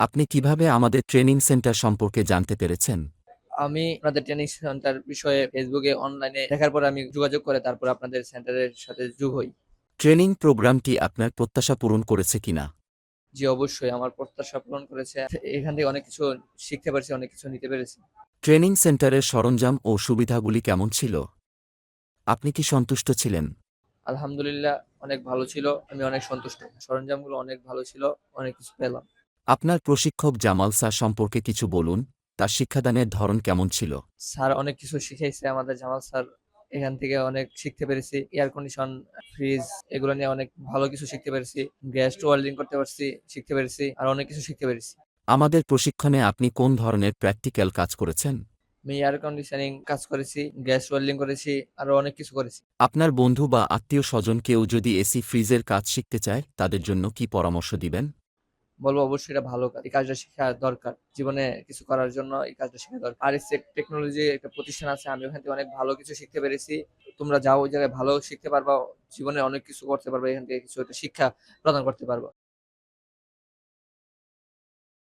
আপনি কীভাবে আমাদের ট্রেনিং সেন্টার সম্পর্কে জানতে পেরেছেন? আমি আপনাদের ট্রেনিং সেন্টার বিষয়ে ফেসবুকে অনলাইনে দেখার পর আমি যোগাযোগ করে তারপর আপনাদের সেন্টারের সাথে যোগ হই। ট্রেনিং প্রোগ্রামটি আপনার প্রত্যাশা পূরণ করেছে কিনা? জি অবশ্যই আমার প্রত্যাশা পূরণ করেছে। এখান থেকে অনেক কিছু শিখতে পেরেছি অনেক কিছু নিতে পেরেছি। ট্রেনিং সেন্টারের সরঞ্জাম ও সুবিধাগুলি কেমন ছিল? আপনি কি সন্তুষ্ট ছিলেন? আলহামদুলিল্লাহ অনেক ভালো ছিল। আমি অনেক সন্তুষ্ট। সরঞ্জামগুলো অনেক ভালো ছিল অনেক কিছু পেলাম। আপনার প্রশিক্ষক জামাল স্যার সম্পর্কে কিছু বলুন তার শিক্ষাদানের ধরন কেমন ছিল? স্যার অনেক কিছু শিখাইছে আমাদের জামাল স্যার। এখান থেকে অনেক শিখতে পেরেছি এয়ার কন্ডিশন ফ্রিজ এগুলো নিয়ে অনেক ভালো কিছু শিখতে পেরেছি। গ্যাস ওয়েল্ডিং করতে পারছি শিখতে পেরেছি আর অনেক কিছু শিখতে পেরেছি। আমাদের প্রশিক্ষণে আপনি কোন ধরনের প্র্যাকটিক্যাল কাজ করেছেন? আমি এয়ার কন্ডিশনিং কাজ করেছি গ্যাস ওয়েল্ডিং করেছি আরও অনেক কিছু করেছি। আপনার বন্ধু বা আত্মীয় স্বজন কেউ যদি এসি ফ্রিজের কাজ শিখতে চায় তাদের জন্য কি পরামর্শ দিবেন? বলব অবশ্যই এটা ভালো কাজ। এই কাজটা শেখা দরকার। জীবনে কিছু করার জন্য এই কাজটা শেখা দরকার। আর এসে টেকনোলজি একটা প্রতিষ্ঠান আছে, আমি ওখান থেকে অনেক ভালো কিছু শিখতে পেরেছি। তোমরা যাও ওই জায়গায় ভালো শিখতে পারবা, জীবনে অনেক কিছু করতে পারবে, এখান থেকে কিছু একটা শিক্ষা প্রদান করতে পারবা।